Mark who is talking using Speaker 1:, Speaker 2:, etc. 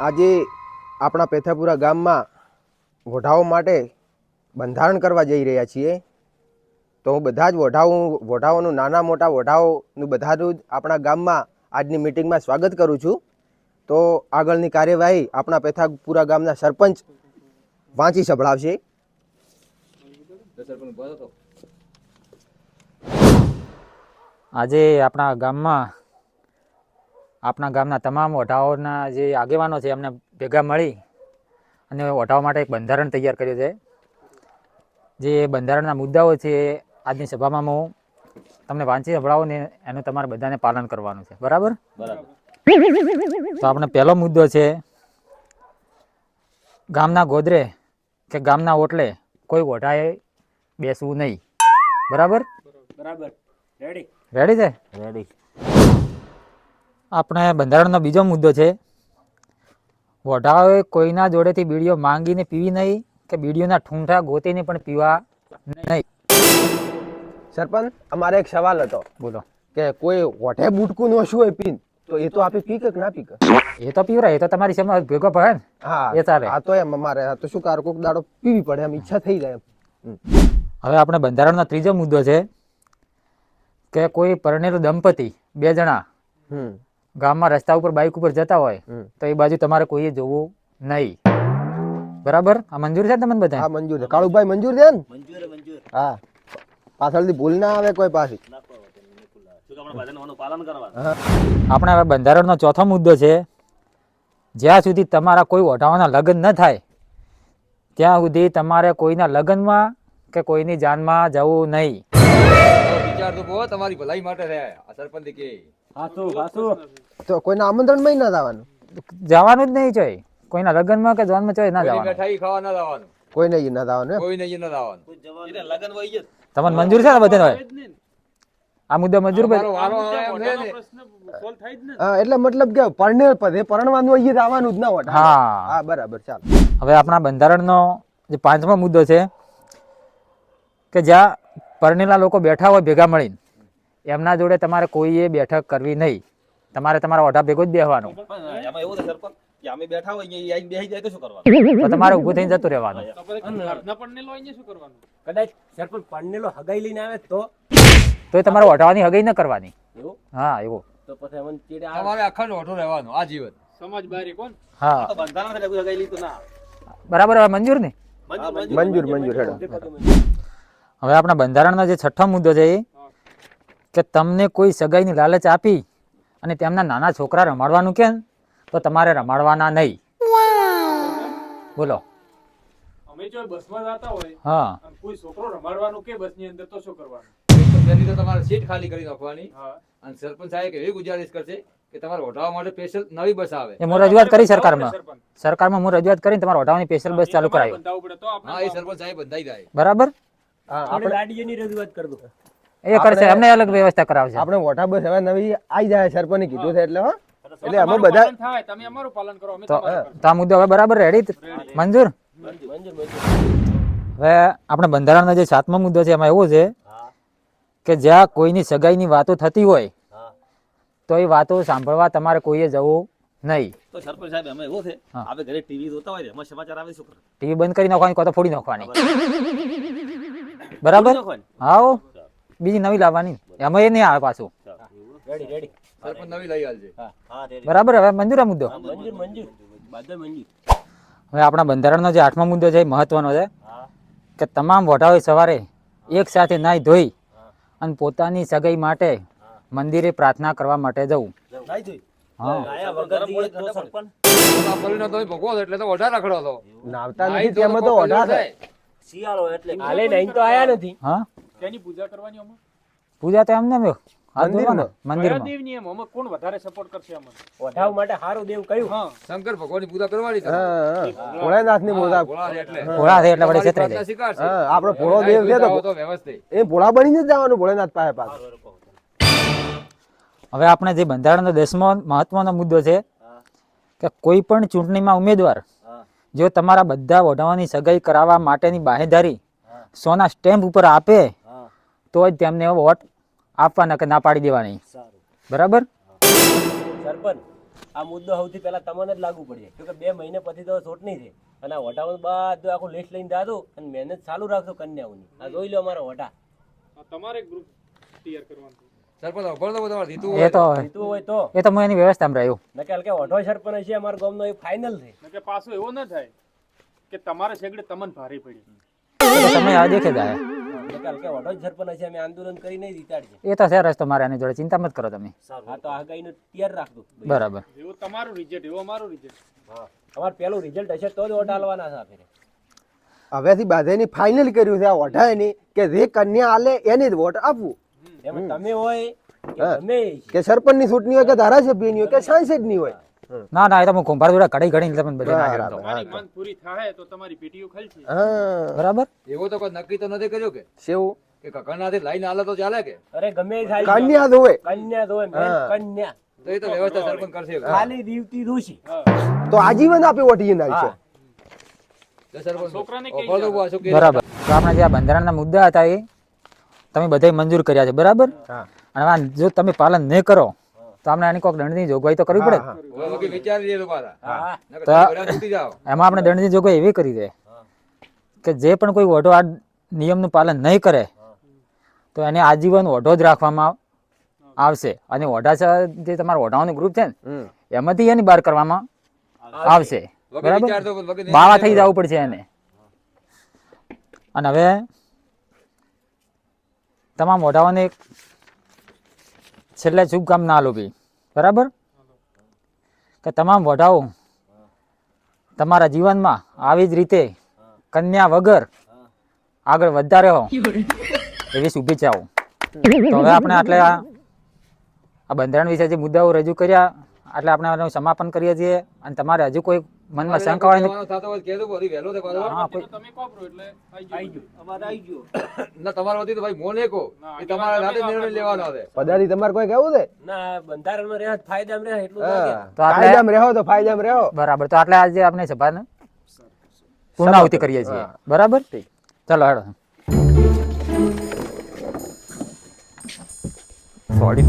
Speaker 1: આજે આપણા પેથાપુરા ગામમાં વઢાઓ માટે બંધારણ કરવા જઈ રહ્યા છીએ. તો બધા જ વઢાઓ, વઢાઓનું, નાના મોટા વઢાઓનું બધાનું જ આપણા ગામમાં આજની મિટિંગમાં સ્વાગત કરું છું. તો આગળની કાર્યવાહી આપણા પેથાપુરા ગામના સરપંચ વાંચી સંભળાવશે.
Speaker 2: આજે આપણા ગામમાં આપણા ગામના તમામ વઢાઓના જે આગેવાનો છે એમને ભેગા મળી અને વઢાઓ માટે એક બંધારણ તૈયાર કર્યું છે. જે બંધારણના મુદ્દાઓ છે એ આજની સભામાં હું તમને વાંચી સંભળાવું ને એનું તમારે બધાને પાલન કરવાનું છે. બરાબર? તો આપણે પહેલો મુદ્દો છે ગામના ગોદરે કે ગામના ઓટલે કોઈ ઓઢાએ બેસવું નહીં. બરાબર?
Speaker 3: બરાબર. રેડી
Speaker 2: રેડી છે?
Speaker 3: રેડી
Speaker 2: આપણે બંધારણનો બીજો મુદ્દો છે. વઢાઓએ કોઈના જોડેથી બીડીઓ માંગીને પીવી નહીં કે બીડીઓના ઠૂંઠા ગોતીને પણ પીવા નહીં.
Speaker 1: સરપંચ અમારે એક સવાલ હતો.
Speaker 2: બોલો.
Speaker 1: કે કોઈ વઢે બુટકું નો શું હોય પીન? તો એ તો આપે પી કે ના પી
Speaker 2: એ તો પીવરાય એ તો તમારી સમજ ભેગો પડે ને.
Speaker 1: હા
Speaker 2: એ ચાલે.
Speaker 1: આ તો એમ અમારે આ તો શું કાર કોક દાડો પીવી પડે એમ ઈચ્છા થઈ જાય
Speaker 2: હવે આપણે બંધારણનો ત્રીજો મુદ્દો છે કે કોઈ પરણેલું દંપતી બે જણા
Speaker 1: હમ.
Speaker 2: ગામમાં રસ્તા ઉપર બાઇક ઉપર જતા હોય તો એ બાજુ તમારે કોઈએ જોવું નહીં. બરાબર? આ મંજૂર છે તમને બધા
Speaker 1: હા મંજૂર છે. કાળુભાઈ મંજૂર છે ને?
Speaker 3: મંજૂર મંજૂર.
Speaker 1: હા. પાછળથી ભૂલ ના આવે કોઈ પાછી.
Speaker 3: આપણે
Speaker 2: હવે બંધારણનો ચોથો મુદ્દો છે જ્યાં સુધી તમારા કોઈ ઓઢાવાના લગ્ન ન થાય ત્યાં સુધી તમારે કોઈના લગ્નમાં કે કોઈની જાનમાં જવું નહીં.
Speaker 4: વિચાર તો બહુ તમારી ભલાઈ માટે છે સરપંચ કે
Speaker 1: તો કોઈના આમંત્રણમાં ના જવાનું?
Speaker 2: જવાનું જ નહીં જોઈ. કોઈના લગ્નમાં કે જાનમાં જોઈ ના જવાનું.
Speaker 4: મીઠાઈ ખાવા ના જવાનું.
Speaker 1: કોઈને ઈ ના જવાનું એમ?
Speaker 4: કોઈને ઈ ના જવાનું.
Speaker 3: લગન જશે
Speaker 2: તમને મંજૂર છે ને બધાને આ મુદ્દો મંજૂર ભાઈ
Speaker 4: અમારો આવે એમ ને.
Speaker 1: એટલે મતલબ કે પરણે પદે પરણવાનું હોય ઈ જવાનું જ ના હોય.
Speaker 2: હા.
Speaker 1: હા બરાબર ચાલ.
Speaker 2: હવે આપણા બંધારણનો જે પાંચમો મુદ્દો છે કે જ્યાં પરણેલા લોકો બેઠા હોય ભેગા મળીને એમના જોડે તમારે કોઈએ બેઠક કરવી નહીં. તમારે તમારા ઓઢા ભેગો જ બેસવાનું
Speaker 3: પણ એમાં એવું છે સરપંચ કે અમે બેઠા હોય અહીંયા આવીને બેસી જાય તો શું કરવાનું?
Speaker 2: તો તમારે ઉભું થઈને જતું રહેવાનું.
Speaker 5: કદાચ સરપંચ પડનેલો હગાઈ લઈને આવે તો?
Speaker 2: તો એ તમારે ઓઢાવાની હગાઈ ન કરવાની. હા એવું.
Speaker 5: તો પછી
Speaker 4: તમારે અખંડ ઓઠો રહેવાનું આ જીવન.
Speaker 3: લીધું ના.
Speaker 2: બરાબર હવે મંજૂર ને?
Speaker 3: મંજૂર
Speaker 1: મંજૂર મંજૂર હેડો.
Speaker 2: હવે આપણા બંધારણનો જે છઠ્ઠો મુદ્દો છે એ કે તમને કોઈ સગાઈની લાલચ આપી અને તેમના નાના છોકરા રમાડવાનું કે તો તમારે રમાડવાના નહીં. બોલો.
Speaker 6: અમે જો બસમાં જતા હોય
Speaker 2: હા.
Speaker 6: કોઈ છોકરો રમાડવાનું કે બસની અંદર તો શું કરવાનું?
Speaker 4: પહેલી તો તમારે સીટ ખાલી કરી નાખવાની. અને સરપંચ સાહેબ એવી ગુજારિશ કરશે કે તમારે ઓઢાવા માટે સ્પેશિયલ નવી બસ આવે.
Speaker 2: એ હું રજૂઆત કરી સરકારમાં. સરકારમાં હું રજૂઆત કરીને તમારા ઓઢાવાની સ્પેશિયલ બસ ચાલુ કરાવી.
Speaker 6: બંધાવવું પડે તો આપણે
Speaker 4: હા એ સરપંચ સાહેબ બંધાઈ જાય.
Speaker 2: બરાબર?
Speaker 1: હા
Speaker 5: આપણે
Speaker 1: આપણે
Speaker 5: રજૂઆત કરી દો
Speaker 2: એ કરશે અમને અલગ વ્યવસ્થા કરાવશે.
Speaker 1: આપણે મોટા બસ હવે નવી આવી જાય સરપંચ કીધું છે એટલે હો. એટલે અમે બધા
Speaker 6: થાય તમે અમારું પાલન કરો અમે
Speaker 2: તો
Speaker 6: તમારું
Speaker 2: તો આ મુદ્દો હવે બરાબર રેડી મંજૂર?
Speaker 5: મંજૂર મંજૂર
Speaker 2: હવે આપણે બંધારણનો જે સાતમો મુદ્દો છે એમાં એવું છે કે જ્યાં કોઈની સગાઈની વાતો થતી હોય તો એ વાતો સાંભળવા તમારે કોઈએ જવું નહીં.
Speaker 3: તો સરપંચ સાહેબ એમાં એવું છે આપણે ઘરે ટીવી જોતા હોય એમાં સમાચાર આવે શું કરે?
Speaker 2: ટીવી બંધ કરી નાખવાની કાં તો ફોડી નાખવાની. બરાબર. હાઓ બીજી નવી લાવવાની. એમાં એ નહીં આવે પાછું.
Speaker 5: રેડી રેડી
Speaker 4: નવી લઈ આવજે
Speaker 3: હા
Speaker 2: બરાબર હવે મંજૂર આ મુદ્દો?
Speaker 5: મંજૂર મંજૂર. બધા મંજૂર.
Speaker 2: હવે આપણા બંધારણનો જે આઠમો મુદ્દો છે એ મહત્વનો છે કે તમામ વઢાઓએ સવારે એક સાથે નાહી ધોઈ અને પોતાની સગાઈ માટે મંદિરે પ્રાર્થના કરવા માટે જવું.
Speaker 1: નાવતા નથી તો ઓઢા.
Speaker 5: શિયાળો એટલે હાલે નહીં તો આયા નથી.
Speaker 2: હા?
Speaker 6: તેની પૂજા કરવાની અમે
Speaker 2: પૂજા તો એમને એમ હાથ ધોવાના.
Speaker 6: કયા
Speaker 2: મંદિરમાં.
Speaker 6: દેવની એમ? અમે કોણ વધારે સપોર્ટ કરશે અમને?
Speaker 5: ઓઢાવ માટે હારું દેવ કયું
Speaker 6: હા.
Speaker 4: શંકર ભગવાનની પૂજા કરવાની છે
Speaker 1: હા હા. ભોળાનાથની મોજા
Speaker 4: ભોળા છે એટલે.
Speaker 2: ભોળા છે એટલે વળી
Speaker 4: તમારી
Speaker 2: છેતરાઈ
Speaker 4: પ્રાર્થના સ્વીકારશે.
Speaker 1: હા આપણો ભોળો દેવ છે તો
Speaker 4: વ્યવસ્થિત.
Speaker 1: એ ભોળા બનીને જ જવાનું ભોળાનાથ પાસે પાછું.
Speaker 2: હવે આપણે જે બંધારણનો દસમો મહત્વનો મુદ્દો છે કે કોઈ પણ ચૂંટણીમાં ઉમેદવાર જો તમારા બધા વઢાવાની સગાઈ કરાવવા માટેની બાહેધારી સોના સ્ટેમ્પ ઉપર આપે તો જ તેમને વોટ આપવાના કે ના પાડી દેવાની. બરાબર?
Speaker 5: સરપંચ આ મુદ્દો સૌથી પહેલા તમને જ લાગુ પડશે. કેમ કે બે મહિને પછી તો ચૂંટણી છે અને આ બધું આખું લિસ્ટ લઈને દાદો અને મહેનત ચાલુ રાખશો કન્યાઓની. આ જોઈ લો અમારા વટા.
Speaker 6: તમારે ગ્રુપ તૈયાર કરવાનું
Speaker 4: સરપંચ અભણ તો તમારે જીતવું
Speaker 2: એ
Speaker 4: હોય.
Speaker 2: તો
Speaker 5: જીતવું હોય તો.
Speaker 2: એ તો હું એની વ્યવસ્થામાં રહ્યું.
Speaker 5: નકલ કે વઢો સરપંચ છે અમારા ગામનો એ ફાઇનલ છે.
Speaker 6: પાછું ન થાય કે તમારે છેગડે તમને ભારે પડી.
Speaker 2: તમે આ દેખે જાય
Speaker 5: નકલ કે વઢો જ સરપંચ છે અમે આંદોલન કરી નહીં જીતાડશે
Speaker 2: એ તો છે રસ્તો મારે એની જોડે ચિંતા મત કરો તમે.
Speaker 5: હા તો આ ગાયનું તૈયાર રાખજો.
Speaker 2: બરાબર.
Speaker 6: એવો તમારું રિઝલ્ટ એવો અમારું રિઝલ્ટ
Speaker 5: હા અમારું પહેલું રિઝલ્ટ હશે તો જ વોટ આલવાના છે આ
Speaker 1: હવેથી બાધેની ફાઇનલ કર્યું છે આ વઢાયની કે જે કન્યા આલે એને જ વોટ આપવું.
Speaker 5: એમાં તમે હોય કે તમે.
Speaker 1: કે સરપંચની ચૂંટણી હોય કે ધારાસભ્યની હોય કે સાંસદની હોય.
Speaker 2: ના ના એ તો હું કુંભાર જોડે કડાઈ ઘડીને તમને બધે ના. જતો.
Speaker 6: તમારી માંગ પૂરી થાય તો તમારી પીટીયુ ખલશે.
Speaker 1: હા.
Speaker 2: બરાબર?
Speaker 4: એવો તો કોઈ નક્કી તો નથી કર્યો કે?
Speaker 1: શેવું
Speaker 4: કે કકરનાથી લઈને આલે તો ચાલે કે?
Speaker 5: અરે ગમે એ થાય.
Speaker 1: કન્યા ધોવે
Speaker 5: કન્યા
Speaker 1: ધોવે
Speaker 5: કન્યા.
Speaker 4: તો એ તો વ્યવસ્થા સરપંચ કરશે
Speaker 5: ખાલી દીવતી ઋષિ
Speaker 1: તો આજીવન આપે વોટ એને
Speaker 5: હા.
Speaker 4: તો સરપંચ
Speaker 6: છોકરાને કઈ
Speaker 4: અભણ તો શું કે?
Speaker 2: બરાબર. તો આપણે જે આ બંધારણના મુદ્દા હતા એ તમે બધાય મંજૂર કર્યા છે. બરાબર? અને જો તમે પાલન નહીં કરો તો આપણે આની કોઈક દંડની જોગવાઈ તો કરવી પડે. તો- એમાં આપણે દંડની જોગવાઈ એવી કરી દે કે જે પણ કોઈ ઓઢો આ નિયમનું પાલન નહીં કરે તો એને આજીવન ઓઢો જ રાખવામાં આવશે. અને ઓઢા જે તમારા ઓઢાઓનું ગ્રુપ છે ને એમાંથી એની બહાર કરવામાં આવશે. બરાબર?
Speaker 4: વિચાર તો વગર
Speaker 2: બાવા થઈ જવું પડશે એને. અને હવે તમામ ઓઢાઓને છેલ્લે શુભકામના આલો ભાઈ બરાબર? કે તમામ વઢાઓ તમારા જીવનમાં આવી જ રીતે કન્યા વગર આગળ વધતા રહો. એવી શુભેચ્છાઓ. તો હવે આપણે આટલે આ બંધારણ વિશે જે મુદ્દાઓ રજૂ કર્યા એટલે આપણે આનું સમાપન કરીએ છીએ. અને તમારે હજુ કોઈ મનમાં શંકા હોય હા, કોઈ-
Speaker 6: તમે કોપરો એટલે આઈ
Speaker 5: આઈ
Speaker 6: ગયો.
Speaker 5: અમારે આવી ગયો.
Speaker 4: ના તમારા વતી તો ભાઈ મોને કહો એ તમારા
Speaker 6: રાતે
Speaker 4: નિર્ણય લેવાનો છે.
Speaker 1: પદાથી તમારે કોઈ કેવું છે?
Speaker 5: ના બંધારણમાં રહે ફાયદામાં રહે એટલું
Speaker 2: તો
Speaker 1: ફાયદામાં રહો તો ફાયદામાં રહો.
Speaker 2: બરાબર. તો આટલે આજે આપણે સભાને પૂર્ણાહુતિ કરીએ છીએ. બરાબર? ચલો હેડો. સોરી